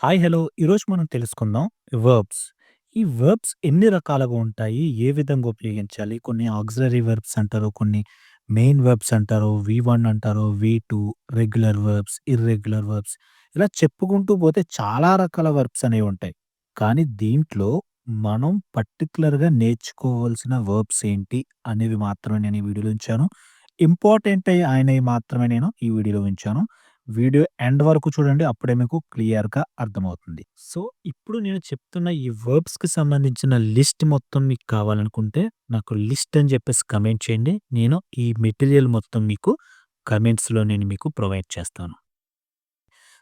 Hi! Hello! ఈరోజు మనం తెలుసుకుందాం వర్బ్స్. ఈ వర్బ్స్ ఎన్ని రకాలుగా ఉంటాయి? ఏ విధంగా ఉపయోగించాలి? కొన్ని ఆక్సిలరీ వర్బ్స్ అంటారు. కొన్ని మెయిన్ వర్బ్స్ అంటారు. వి వన్ అంటారు. V two regular verbs, irregular verbs ఇలా చెప్పుకుంటూ పోతే చాలా రకాల వర్బ్స్ అనేవి ఉంటాయి. కానీ దీంట్లో మనం పర్టికులర్గా నేర్చుకోవాల్సిన వర్బ్స్ ఏంటి అనేవి మాత్రమే నేను ఈ వీడియోలో ఉంచాను. ఇంపార్టెంట్ అయినవి మాత్రమే నేను ఈ వీడియోలో ఉంచాను. వీడియో ఎండ్ వరకు చూడండి. అప్పుడే మీకు క్లియర్‌గా అర్థమవుతుంది. సో, ఇప్పుడు నేను చెప్తున్న ఈ వర్బ్స్‌కి సంబంధించిన లిస్ట్ మొత్తం మీకు కావాలనుకుంటే నాకు లిస్ట్ అని చెప్పేసి కమెంట్ చేయండి. నేను ఈ మెటీరియల్ మొత్తం మీకు కమెంట్స్‌లో నేను మీకు ప్రొవైడ్ చేస్తాను.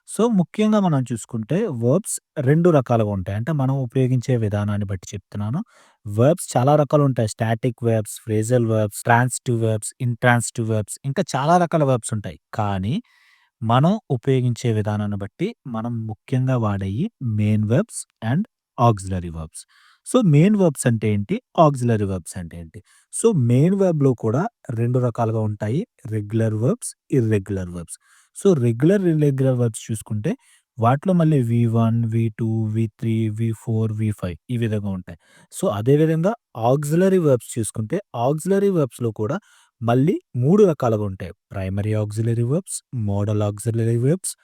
సో, ముఖ్యంగా మనం చూసుకుంటే వర్బ్స్ రెండు రకాలుగా ఉంటాయి. అంటే మనం ఉపయోగించే విధానాన్ని బట్టి చెప్తున్నాను. వర్బ్స్ చాలా రకాలు ఉంటాయి. Static verbs, phrasal verbs, transitive verbs, intransitive verbs ఇంకా చాలా రకాల వర్బ్స్ ఉంటాయి. కానీ మనం ఉపయోగించే విధానాన్ని బట్టి మనం ముఖ్యంగా వాడేవి main verbs and auxiliary verbs. So, main verbs అంటే ఏంటి? ఆక్సిలరీ వర్బ్స్ అంటే ఏంటి? సో, మెయిన్ వర్బ్‌లో కూడా రెండు రకాలుగా ఉంటాయి. Regular verbs, irregular verbs. So, regular, irregular verbs చూసుకుంటే వాటిలో మళ్ళీ వి1, వి2, వి3, వి4, వి5 ఈ విధంగా ఉంటాయి. సో, అదే విధంగా ఆక్సిలరీ వర్బ్స్ చూసుకుంటే ఆక్సిలరీ వర్బ్స్‌లో కూడా మళ్ళీ మూడు రకాలుగా ఉంటాయి. Primary auxiliary verbs, modal auxiliary verbs,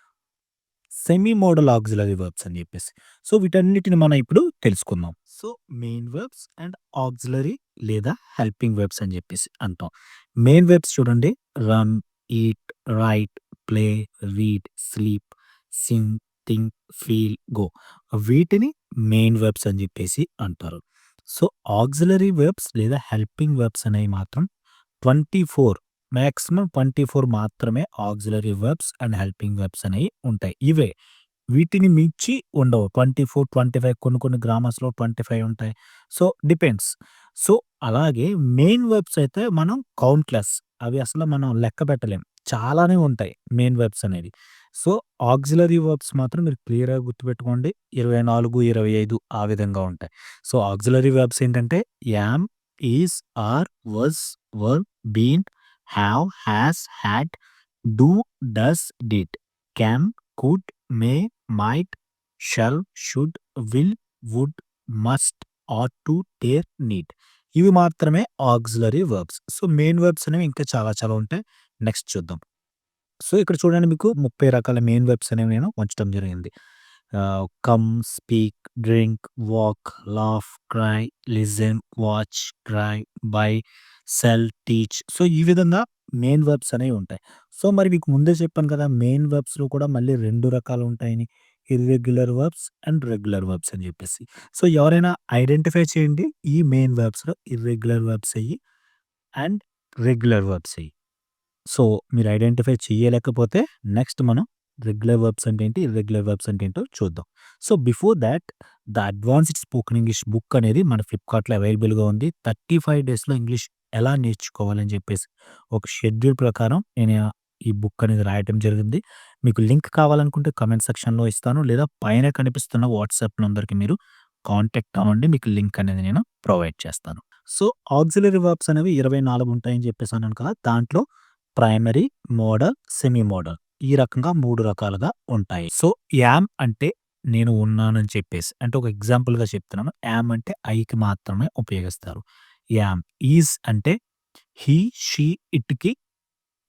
semi modal auxiliary verbs అని చెప్పేసి. సో, వీటన్నిటిని మనం ఇప్పుడు తెలుసుకుందాం. So, main verbs and auxiliary లేదా హెల్పింగ్ వర్బ్స్ అని చెప్పేసి అంటాం. మెయిన్ వర్బ్స్ చూడండి run, eat, write, play, read, sleep, sing, think, feel, go వీటిని మెయిన్ వర్బ్స్ అని చెప్పేసి అంటారు. సో, ఆక్సిలరీ వర్బ్స్ లేదా హెల్పింగ్ వర్బ్స్ అనేవి మాత్రం twenty four maximum twenty four మాత్రమే auxiliary verbs and helping verbs అనేవి ఉంటాయి. ఇవే వీటిని మించి ఉండవు. 24, 25 కొన్ని కొన్ని గ్రామర్స్‌లో 25 ఉంటాయి. So, depends. సో, అలాగే మెయిన్ వెబ్స్ అయితే మనం కౌంట్‌లెస్ అవి అసలు మనం లెక్క పెట్టలేం. చాలానే ఉంటాయి మెయిన్ వెబ్స్ అనేది సో, ఆక్సిలరీ వెబ్స్ మాత్రం మీరు క్లియర్‌గా గుర్తుపెట్టుకోండి. 24, 25 ఆ విధంగా ఉంటాయి. సో, ఆక్సిలరీ వెబ్స్ ఏంటంటే am, is, are, was were, been, have has had do, does, did can could, may, might, shall, should, will, would, must, ought to, dare, need ఇవి మాత్రమే auxiliary verbs. So, main verbs అనేవి ఇంకా చాలా చాలా ఉంటాయి. Next చూద్దాం. So, ఇక్కడ చూడండి మీకు 30 రకాల మెయిన్ వర్బ్స్ అనేవి నేను ఉంచడం జరిగింది. Come, speak, drink, walk, laugh, cry, listen, watch, cry, buy, sell, teach so, ఈ విధంగా మెయిన్ వర్బ్స్ అనేవి ఉంటాయి. సో, మరి మీకు ముందే చెప్పాను కదా! మెయిన్ వర్బ్స్‌లో కూడా మళ్ళీ రెండు రకాలు ఉంటాయని. Irregular verbs and regular verbs అని చెప్పేసి. సో, ఎవరైనా ఐడెంటిఫై చేయండి. ఈ మెయిన్ వర్బ్స్‌లో ఇర్రెగ్యులర్ వర్బ్స్ అయ్యి అండ్ రెగ్యులర్ వర్బ్స్ అయ్యి సో, మీరు ఐడెంటిఫై చేయలేకపోతే నెక్స్ట్ మనం రెగ్యులర్ వర్బ్స్ అంటే ఏంటి? ఇర్రెగ్యులర్ వర్బ్స్ అంటే ఏంటో చూద్దాం. So, before that the advanced spoken English book అనేది మన ఫ్లిప్‌కార్ట్‌లో అవైలబుల్‌గా ఉంది. 35 డేస్‌లో ఇంగ్లీష్ ఎలా నేర్చుకోవాలని చెప్పేసి ఒక షెడ్యూల్ ప్రకారం నేను ఈ బుక్ అనేది రాయటం జరిగింది. మీకు లింక్ కావాలనుకుంటే కమెంట్ సెక్షన్‌లో ఇస్తాను. లేదా పైన కనిపిస్తున్న వాట్సాప్ నంబర్‌కి మీరు కాంటాక్ట్ అవ్వండి. మీకు లింక్ అనేది నేను ప్రొవైడ్ చేస్తాను. సో, ఆక్సిలరీ వర్బ్స్ అనేవి 24 ఉంటాయని చెప్పేసి అన్నాను కదా! దాంట్లో ప్రైమరీ, మోడల్, సెమీ మోడల్ ఈ రకంగా మూడు రకాలుగా ఉంటాయి. సో, యామ్ అంటే నేను ఉన్నానని చెప్పేసి అంటే ఒక ఎగ్జాంపుల్‌గా చెప్తున్నాను. యామ్ అంటే ఐకి మాత్రమే ఉపయోగిస్తారు. యామ్. ఈజ్ అంటే హీ షీ, ఇట్‌కి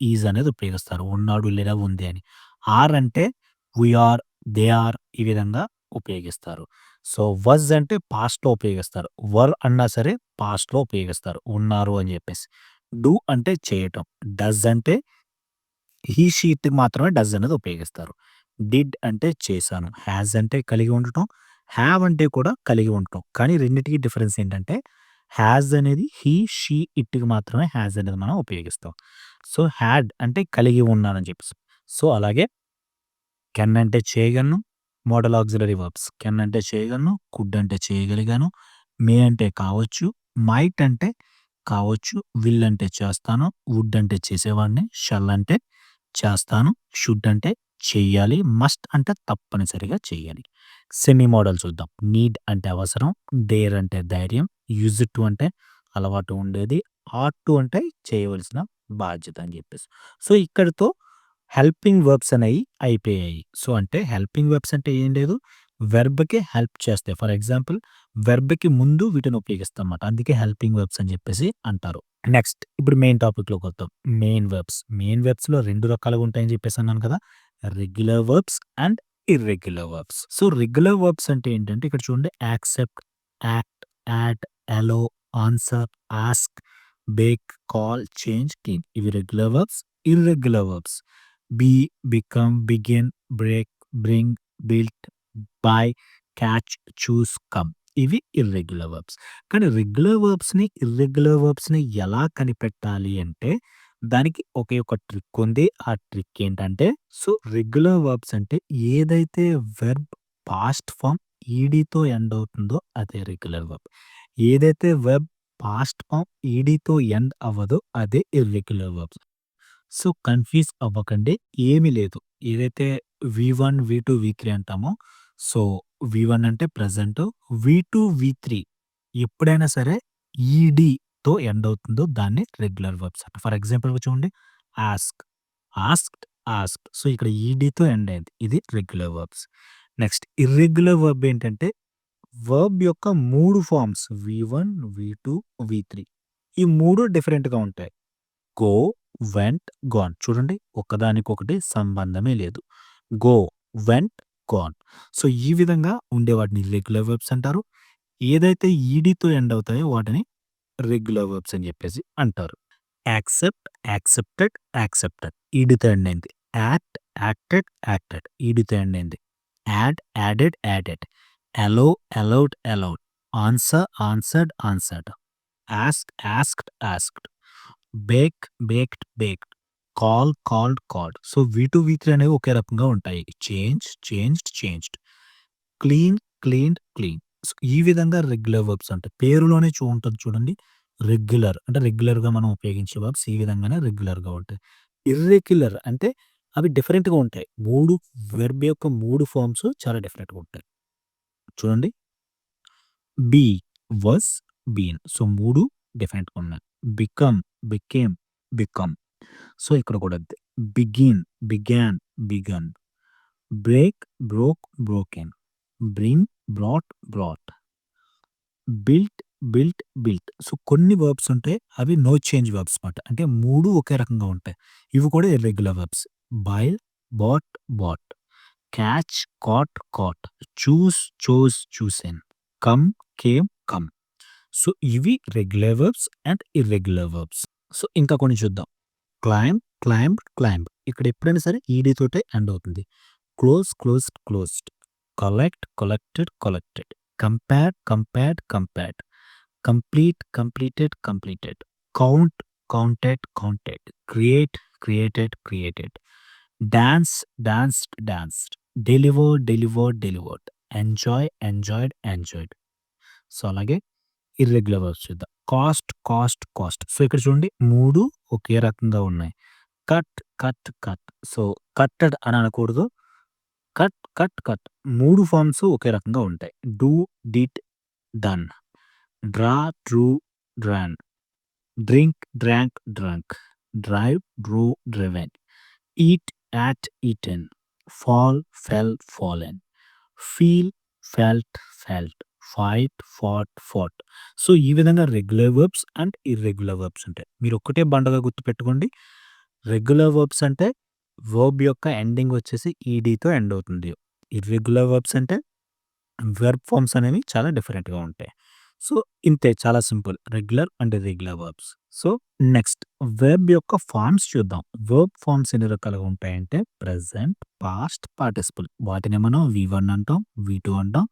ఈజ్ అనేది ఉపయోగిస్తారు. ఉన్నాడు లేదా ఉంది అని. ఆర్ అంటే వి ఆర్, దే ఆర్ ఈ విధంగా ఉపయోగిస్తారు. సో, వజ్ అంటే పాస్ట్‌లో ఉపయోగిస్తారు. వర్ అన్నా సరే పాస్ట్‌లో ఉపయోగిస్తారు. ఉన్నారు అని చెప్పేసి. డూ అంటే చేయటం. డస్ అంటే హీ షీ, ఇట్‌కి మాత్రమే డస్ అనేది ఉపయోగిస్తారు. డిడ్ అంటే చేశాను. హ్యాజ్ అంటే కలిగి ఉండటం. హ్యావ్ అంటే కూడా కలిగి ఉండటం. కానీ రెండిటికి డిఫరెన్స్ ఏంటంటే హ్యాజ్ అనేది హీ షీ, ఇట్‌కి మాత్రమే హ్యాజ్ అనేది మనం ఉపయోగిస్తాం. సో, హ్యాడ్ అంటే కలిగి ఉన్నానని చెప్పేసి. సో, అలాగే కెన్ అంటే చేయగలను. Model auxiliary verbs. కెన్ అంటే చేయగలను. కుడ్ అంటే చేయగలిగాను. మే అంటే కావచ్చు. మైట్ అంటే కావచ్చు. విల్ అంటే చేస్తాను. వుడ్ అంటే చేసేవాడిని. షల్ అంటే చేస్తాను. షుడ్ అంటే చెయ్యాలి. మస్ట్ అంటే తప్పనిసరిగా చెయ్యాలి. సెమీ మోడల్ చూద్దాం. నీడ్ అంటే అవసరం. దేర్ అంటే ధైర్యం. యూజ్ టు అంటే అలవాటు ఉండేది. ఆర్ట్ టు అంటే చేయవలసిన బాధ్యత అని చెప్పేసి. సో, ఇక్కడితో హెల్పింగ్ వర్బ్స్ అనేవి అయిపోయాయి. సో, అంటే హెల్పింగ్ వర్బ్స్ అంటే ఏం లేదు వెర్బ్‌కి హెల్ప్ చేస్తాయి. ఫర్ ఎగ్జాంపుల్ వెర్బ్‌కి ముందు వీటిని ఉపయోగిస్తాం అన్నమాట అందుకే హెల్పింగ్ వెర్బ్స్ అని చెప్పేసి అంటారు. నెక్స్ట్ ఇప్పుడు మెయిన్ టాపిక్‌లోకొద్దాం. మెయిన్ వెర్బ్స్ మెయిన్ వెర్బ్స్లో రెండు రకాలుగా ఉంటాయని చెప్పేసి అన్నాను కదా! Regular verbs and irregular verbs. So, regular verbs అంటే ఏంటంటే ఇక్కడ చూడండి accept, act, add, allow, answer, ask, bake, call, change, keep ఇవి regular verbs. Irregular verbs be, become, begin, break, bring, built, buy, catch, choose, come ఇవి irregular verbs. కానీ regular వర్బ్స్‌ని, ఇర్రెగ్యులర్ వర్బ్స్‌ని ఎలా కనిపెట్టాలి అంటే దానికి ఒకే ఒక ట్రిక్ ఉంది. ఆ ట్రిక్ ఏంటంటే సో, రెగ్యులర్ వర్బ్స్ అంటే ఏదైతే వెర్బ్ పాస్ట్ ఫామ్ ఈడీతో ఎండ్ అవుతుందో అదే రెగ్యులర్ వర్బ్. ఏదైతే వెబ్ పాస్ట్ ఫామ్ ఈడీతో ఎండ్ అవ్వదో అదే ఇర్రెగ్యులర్ వర్బ్స్. సో, కన్‌ఫ్యూజ్ అవ్వకండి. ఏమీ లేదు. ఏదైతే వి1, వి2, వి3 అంటామో సో, వి వన్ అంటే ప్రెజెంటు. వి2, వి3 ఎప్పుడైనా సరే ఈడీతో ఎండ్ అవుతుందో దాన్ని రెగ్యులర్ వర్బ్స్ అంటారు. ఫర్ ఎగ్జాంపుల్ చూడండి ఆస్క్, ఆస్క్డ్, ఆస్క్డ్. సో, ఇక్కడ ఈడీతో ఎండ్ అయింది. ఇది regular verbs. Next irregular verb ఏంటంటే వర్బ్ యొక్క 3 ఫార్మ్స్ వి1, వి2, వి3 ఈ మూడు డిఫరెంట్‌గా ఉంటాయి. గో, వెంట్, గాన్ చూడండి ఒకదానికొకటి సంబంధమే లేదు. Go, vent, gone. సో, ఈ విధంగా ఉండే వాటిని రెగ్యులర్ వర్బ్స్ అంటారు. ఏదైతే ఈడీతో ఎండ్ అవుతాయో వాటిని రెగ్యులర్ వర్బ్స్ అని చెప్పేసి అంటారు. యాక్సెప్ట్, యాక్సెప్టెడ్, యాక్సెప్టెడ్ ఈడీతో ఎండ్ అయింది. యాక్ట్, యాక్టెడ్, యాక్టెడ్ ఈడీతో ఎండ్ అయింది. Add, added, added. Allow, allowed, allowed. Answer, answered, answered. Ask, asked, asked. Bake, baked, baked. Call, called, called. So, V two, వి3 అనేవి ఒకే రకంగా ఉంటాయి. Change, changed, changed. Clean, cleaned, clean. So, ఈ విధంగా regular verbs అంటే పేరులోనే చూ ఉంటుంది చూడండి. రెగ్యులర్ అంటే రెగ్యులర్‌గా మనం ఉపయోగించే వర్బ్స్ ఈ విధంగానే రెగ్యులర్‌గా ఉంటాయి. ఇర్రెగ్యులర్ అంటే అవి డిఫరెంట్‌గా ఉంటాయి. మూడు వెర్బ్ యొక్క మూడు ఫార్మ్స్ చాలా డిఫరెంట్‌గా ఉంటాయి. చూడండి. బీ, వస్, బీన్. సో, మూడు డిఫరెంట్‌గా ఉన్నాయి. Become, became, become. సో, ఇక్కడ కూడా అంతే. Begin, began begun. Break, broke, broken. Bring, brought, brought. Built, built, built. So, కొన్ని వర్బ్స్ ఉంటాయి. అవి నో చేంజ్ వర్బ్స్ మాట. అంటే మూడు ఒకే రకంగా ఉంటాయి. ఇవి కూడా irregular verbs. Buy, bought, bought. Catch, caught, caught. Choose, chose, chosen. Come, came, come. So, ఇవి regular verbs and irregular verbs. So, ఇంకా కొన్ని చూద్దాం. Climb, climb climb. ఇక్కడ ఎప్పుడైనా సరే ఈడీ తోటే ఎండ్ అవుతుంది. Close, closed, closed. Collect, collected, collected. Compare, compared, compared. Complete, completed, completed. Count, counted, counted. Create, created, created. Dance, danced, danced. Deliver, delivered, delivered. Enjoy, enjoyed, enjoyed. So, అలాగే irregular verbs చూద్దాం. Cost, cost, cost. So, ఇక్కడ చూడండి మూడు ఒకే రకంగా ఉన్నాయి. Cut, cut, cut. So, cutted అని అనకూడదు. Cut, cut, cut. 3 ఫార్మ్స్ ఒకే రకంగా ఉంటాయి. Do, did, done. Draw, drew, drawn. Drink, drank, drunk. Drive, drew, driven. Eat, ate, eaten. Fall, fell, fallen. Feel, felt, felt. Fight, fought, fought. So, ఈ విధంగా regular verbs and irregular verbs ఉంటాయి. మీరు ఒక్కటే బండగా గుర్తుపెట్టుకోండి. రెగ్యులర్ వర్బ్స్ అంటే verb యొక్క ending వచ్చేసి ఈడీతో ఎండ్ అవుతుంది. ఇర్రెగ్యులర్ వర్బ్స్ అంటే వెర్బ్ ఫార్మ్స్ అనేవి చాలా డిఫరెంట్‌గా ఉంటాయి. సో, ఇంతే చాలా simple. Regular and irregular verbs. So, next verb యొక్క ఫార్మ్స్ చూద్దాం. వెర్బ్ ఫార్మ్స్ ఎన్ని రకాలుగా ఉంటాయంటే ప్రెజెంట్, పాస్ట్, పార్టిసిపుల్. వాటిని మనం వి1 అంటాం, వి2 అంటాం,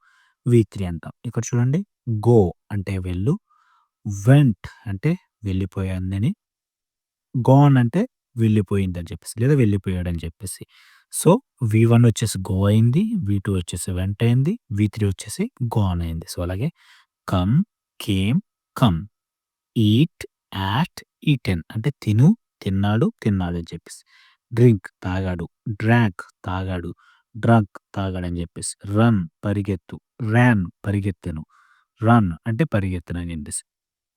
వి3 అంటాం. ఇక్కడ చూడండి గో అంటే వెళ్ళు. వెంట్ అంటే వెళ్ళిపోయిందని. గాన్ అంటే వెళ్ళిపోయిందని చెప్పేసి లేదా వెళ్ళిపోయాడని చెప్పేసి. సో, వి వన్ వచ్చేసి గో అయింది. వి టూ వచ్చేసి వెంట్ అయింది. వి త్రీ వచ్చేసి గాన్ అయింది. సో, అలాగే come, came, come. Eat, ate, eaten అంటే తిను, తిన్నాడు, తిన్నాడు అని చెప్పేసి. డ్రింక్ తాగాడు. డ్రాంక్ తాగాడు. డ్రగ్ తాగాడని చెప్పేసి. రన్ పరిగెత్తు. ర్యాన్ పరిగెత్తెను. రన్ అంటే పరిగెత్తను అని చెప్పేసి.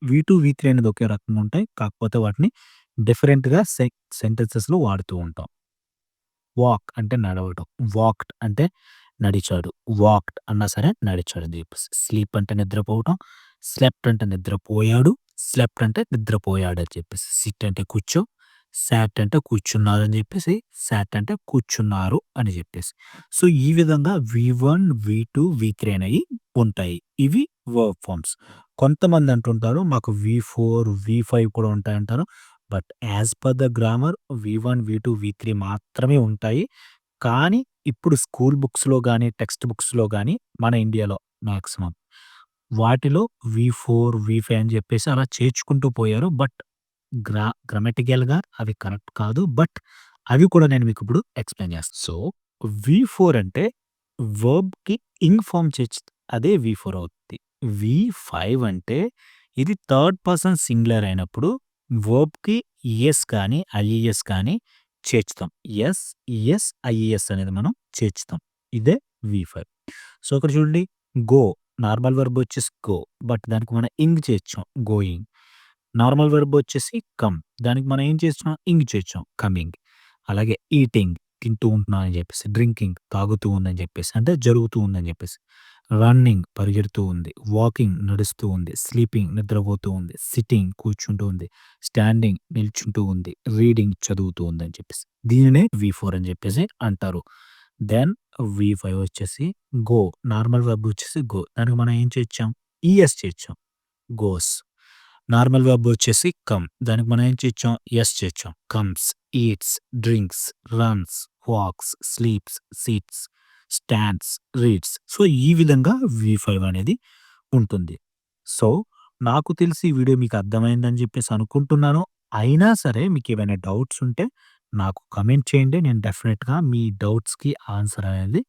వి2, వి3 అనేది ఒకే రకంగా ఉంటాయి. కాకపోతే వాటిని డిఫరెంట్‌గా సె సెంటెన్సెస్‌లో వాడుతూ ఉంటాం. వాక్ అంటే నడవడం. వాక్డ్ అంటే నడిచాడు. వాక్డ్ అన్నా సరే నడిచాడు అని చెప్పేసి. స్లీప్ అంటే నిద్రపోవటం. స్లెప్ట్ అంటే నిద్రపోయాడు. స్లెప్ట్ అంటే నిద్రపోయాడు అని చెప్పేసి. సిట్ అంటే కూర్చో. శాట్ అంటే కూర్చున్నారు అని చెప్పేసి. శాట్ అంటే కూర్చున్నారు అని చెప్పేసి. సో, ఈ విధంగా V one V two V three అనేవి ఉంటాయి. ఇవి వర్బ్ ఫార్మ్స్. కొంతమంది అంటుంటారు మాకు వి4, వి5 కూడా ఉంటాయి అంటారు but as per the grammar V one, V two, వి3 మాత్రమే ఉంటాయి. కానీ ఇప్పుడు స్కూల్ బుక్స్‌లో కానీ టెక్స్ట్ బుక్స్‌లో కానీ మన ఇండియాలో మ్యాక్సిమం వాటిలో వి4, వి5 అని చెప్పేసి అలా చేర్చుకుంటూ పోయారు. బట్ గ్రా గ్రామటికల్‌గా అవి కరెక్ట్ కాదు. బట్ అవి కూడా నేను మీకు ఇప్పుడు ఎక్స్‌ప్లెయిన్ చేస్తాను. సో, వి ఫోర్ అంటే వర్బ్‌కి ఇంగ్ ఫార్మ్ చేర్చి అదే వి4 అవుద్ది. వి5 అంటే ఇది థర్డ్ పర్సన్ సింగులర్ అయినప్పుడు వర్బ్‌కి ఈఎస్ కానీ, ఐఈఎస్ కానీ చేర్చుతాం. ఎస్, ఈఎస్, ఐఈఎస్ అనేది మనం చేర్చుతాం. ఇదే వి5. సో, ఇక్కడ చూడండి గో నార్మల్ వర్బ్ వచ్చేసి గో. బట్ దానికి మనం ఇంగ్ చేర్చాం. గోయింగ్. నార్మల్ వర్బ్ వచ్చేసి కమ్. దానికి మనం ఏం చేస్తున్నాం? ఇంగ్ చేర్చాం. కమింగ్. అలాగే ఈటింగ్ తింటూ ఉంటున్నాను అని చెప్పేసి. డ్రింకింగ్ తాగుతూ ఉందని చెప్పేసి. అంటే జరుగుతూ ఉందని చెప్పేసి. రన్నింగ్ పరిగెడుతూ ఉంది. వాకింగ్ నడుస్తూ ఉంది. స్లీపింగ్ నిద్రపోతూ ఉంది. సిట్టింగ్ కూర్చుంటూ ఉంది. స్టాండింగ్ నిల్చుంటూ ఉంది. రీడింగ్ చదువుతూ ఉంది అని చెప్పేసి. దీనినే వి ఫోర్ అని చెప్పేసి అంటారు. దెన్ వి ఫైవ్ వచ్చేసి గో నార్మల్ వర్బ్ వచ్చేసి గో. దానికి మనం ఏం చేర్చాం? ఈఎస్ చేర్చాం. గోస్. నార్మల్ వర్బ్ వచ్చేసి కమ్. దానికి మనం ఏం చేచ్చాం S చేచ్చాం comes, eats, drinks, runs, walks, sleeps, sits stands, reads. So, ఈ విధంగా వి5 అనేది ఉంటుంది. సో, నాకు తెలిసి ఈ వీడియో మీకు అర్థమైందని చెప్పేసి అనుకుంటున్నాను. అయినా సరే మీకు ఏమైనా డౌట్స్ ఉంటే నాకు కమెంట్ చేయండి. నేను డెఫినెట్గా మీ డౌట్స్‌కి ఆన్సర్ అనేది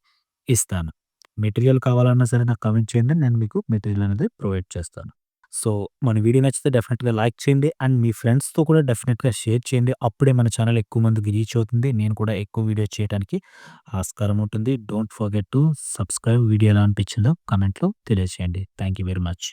ఇస్తాను. మెటీరియల్ కావాలన్నా సరే నాకు కమెంట్ చేయండి. నేను మీకు మెటీరియల్ అనేది ప్రొవైడ్ చేస్తాను. సో, మన వీడియో నచ్చితే డెఫినెట్గా లైక్ చేయండి. అండ్ మీ ఫ్రెండ్స్‌తో కూడా డెఫినెట్గా షేర్ చేయండి. అప్పుడే మన ఛానల్ ఎక్కువ మందికి రీచ్ అవుతుంది. నేను కూడా ఎక్కువ వీడియో చేయడానికి ఆస్కారం ఉంటుంది. Don't forget to subscribe. Video ఎలా అనిపించిందో కమెంట్లో తెలియజేయండి. Thank you very much.